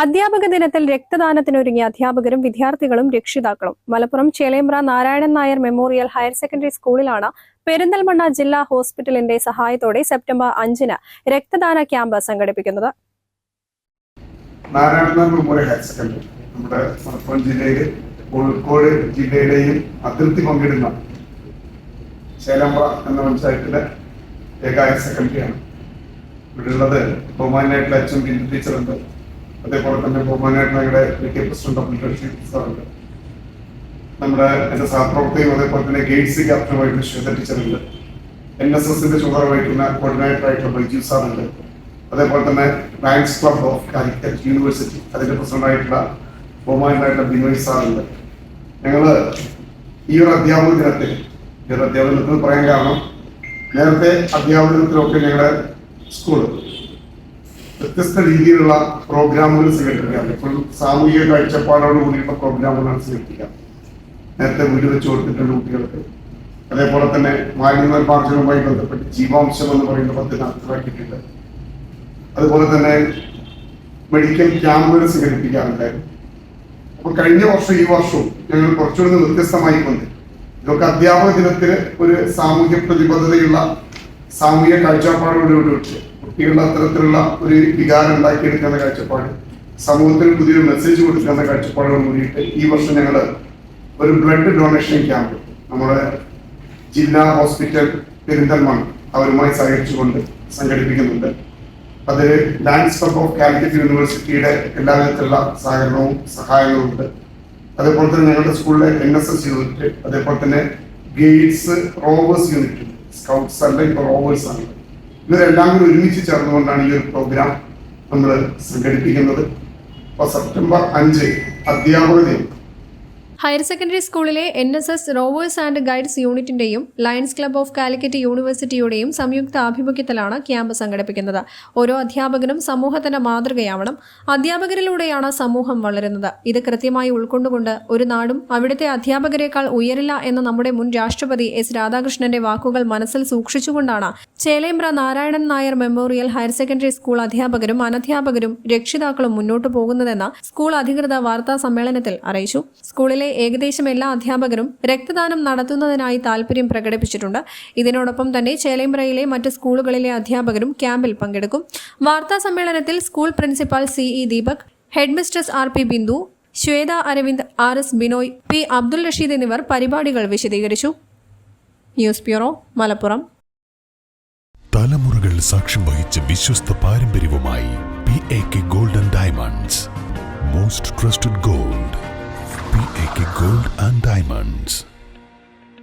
അധ്യാപക ദിനത്തിൽ രക്തദാനത്തിനൊരുങ്ങിയ അധ്യാപകരും വിദ്യാർത്ഥികളും രക്ഷിതാക്കളും. Malappuram Chelembra Narayanan Nair memorial higher secondary സ്കൂളിലാണ് പെരിന്തൽമണ്ണ ജില്ലാ ഹോസ്പിറ്റലിന്റെ സഹായത്തോടെ സെപ്റ്റംബർ അഞ്ചിന് രക്തദാന ക്യാമ്പ് സംഘടിപ്പിക്കുന്നത്. Narayanan higher secondary. അതിർത്തി എന്ന ഇവിടെയുള്ളത് ബഹുമാനായിട്ടുള്ള അച്ഛൻ ബിന്ദു ടീച്ചറുണ്ട്. അതേപോലെ തന്നെ ബഹുമാനായിട്ട് ഞങ്ങളുടെ ടി പ്രസിഡന്റ് ഓഫ് ലിറ്ററേച്ചർ സാറുണ്ട്. നമ്മുടെ എന്റെ സഹപ്രവർത്തകയും അതേപോലെ തന്നെ ഗെയ്ഡ്സ് ക്യാപ്റ്റനുമായിട്ടുള്ള ശ്വേത ടീച്ചറുണ്ട്. എൻ എസ് എസിന്റെ ചുമതല വഹിക്കുന്ന കോർഡിനേറ്റർ ആയിട്ടുള്ള ബൈജു സാറുണ്ട്. അതേപോലെ തന്നെ Lions Club of Calicut University അതിന്റെ പ്രസിഡന്റ് ആയിട്ടുള്ള ബഹുമാനായിട്ടുള്ള ബിനോയ് സാറുണ്ട്. ഞങ്ങൾ ഈ ഒരു അധ്യാപക ദിനത്തിൽ ഈ ഒരു അധ്യാപക ദിനത്തിൽ പറയാൻ കാരണം നേരത്തെ അധ്യാപക ദിനത്തിലൊക്കെ ഞങ്ങളുടെ സ്കൂൾ വ്യത്യസ്ത രീതിയിലുള്ള പ്രോഗ്രാമുകൾ സ്വീകരിക്കാം. ഇപ്പോൾ സാമൂഹിക കാഴ്ചപ്പാടോട് കൂടിയുള്ള പ്രോഗ്രാമുകളാണ് സ്വീകരിക്കാം. നേരത്തെ വീട് വെച്ച് കൊടുത്തിട്ടുണ്ട് കുട്ടികൾക്ക്. അതേപോലെ തന്നെ മാലിന്യ നിർമ്മാർജനവുമായി ബന്ധപ്പെട്ട് ജീവാംശം എന്ന് പറയുന്ന പദ്ധതി നടപ്പിലാക്കിയിട്ടുണ്ട് അതുപോലെ തന്നെ മെഡിക്കൽ ക്യാമ്പുകൾ സംഘടിപ്പിക്കാറുണ്ടായിരുന്നു അപ്പൊ കഴിഞ്ഞ വർഷം ഈ വർഷവും ഞങ്ങൾ കുറച്ചുകൂടി വ്യത്യസ്തമായി വന്നു. ഇതൊക്കെ അധ്യാപക ദിനത്തിൽ ഒരു സാമൂഹ്യ പ്രതിബദ്ധതയുള്ള സാമൂഹിക കാഴ്ചപ്പാടോടുകൂടി കുട്ടികളുടെ അത്തരത്തിലുള്ള ഒരു വികാരം ഉണ്ടാക്കിയെടുക്കുന്ന കാഴ്ചപ്പാട് സമൂഹത്തിന് പുതിയൊരു മെസ്സേജ് കൊടുക്കുന്ന കാഴ്ചപ്പാടുകൾ കൂടിയിട്ട് ഈ വർഷം ഞങ്ങൾ ഒരു ബ്ലഡ് ഡൊണേഷൻ ക്യാമ്പ് നമ്മുടെ ജില്ലാ ഹോസ്പിറ്റൽ പെരിന്തൽമൺ അവരുമായി സഹകരിച്ചുകൊണ്ട് സംഘടിപ്പിക്കുന്നുണ്ട്. അത് ഡാൻസ് ക്ലബ് ഓഫ് കാലിക്കറ്റ് യൂണിവേഴ്സിറ്റിയുടെ എല്ലാവിധത്തിലുള്ള സഹകരണവും സഹായങ്ങളും ഉണ്ട്. അതേപോലെ തന്നെ ഞങ്ങളുടെ സ്കൂളിലെ എൻ എസ് എസ് യൂണിറ്റ് അതേപോലെ തന്നെ ഗെയ്ഡ്സ് റോവേഴ്സ് യൂണിറ്റ് സ്കൗട്ട്സ് അല്ല ഇപ്പോൾ റോവേഴ്സ് ആണ്. ഇവരെല്ലാം കൂടി ഒരുമിച്ച് ചേർന്നുകൊണ്ടാണ് ഈ ഒരു പ്രോഗ്രാം നമ്മൾ സംഘടിപ്പിക്കുന്നത്. അപ്പോൾ സെപ്റ്റംബർ അഞ്ച് അധ്യാപക ദിനം. ഹയർ സെക്കൻഡറി സ്കൂളിലെ N S S rovers and guides യൂണിറ്റിന്റെയും Lions club of Calicut യൂണിവേഴ്സിറ്റിയുടെയും സംയുക്ത ആഭിമുഖ്യത്തിലാണ് ക്യാമ്പ് സംഘടിപ്പിക്കുന്നത്. ഓരോ അധ്യാപകനും സമൂഹത്തിന്റെ മാതൃകയാവണം. അധ്യാപകരിലൂടെയാണ് സമൂഹം വളരുന്നത്. ഇത് കൃത്യമായി ഉൾക്കൊണ്ടുകൊണ്ട് ഒരു നാടും അവിടുത്തെ അധ്യാപകരെക്കാൾ ഉയരില്ല എന്ന നമ്മുടെ മുൻ രാഷ്ട്രപതി എസ് രാധാകൃഷ്ണന്റെ വാക്കുകൾ മനസ്സിൽ സൂക്ഷിച്ചുകൊണ്ടാണ് Chelembra Narayanan Nair memorial higher secondary school അധ്യാപകരും അനധ്യാപകരും രക്ഷിതാക്കളും മുന്നോട്ടു പോകുന്നതെന്ന് സ്കൂൾ അധികൃത വാർത്താ സമ്മേളനത്തിൽ അറിയിച്ചു. സ്കൂളിലെ ഏകദേശം എല്ലാ അധ്യാപകരും രക്തദാനം നടത്തുന്നതിനായി താൽപര്യം പ്രകടിപ്പിച്ചിട്ടുണ്ട്. ഇതിനോടൊപ്പം തന്നെ ചേലേമ്പ്രയിലെ മറ്റ് സ്കൂളുകളിലെ അധ്യാപകരും ക്യാമ്പിൽ പങ്കെടുക്കും. വാർത്താ സമ്മേളനത്തിൽ school principal C E Deepak headmistress R P Bindu Shwetha Aravind R S Binoy P Abdul Rasheed എന്നിവർ പരിപാടികൾ വിശദീകരിച്ചു. News bureau Malappuram. തലമുറകൾ സാക്ഷ്യം വഹിച്ച വിശ്വസ്ത പാരമ്പര്യവുമായി P A K golden diamonds. Most trusted gold. P A K gold and diamonds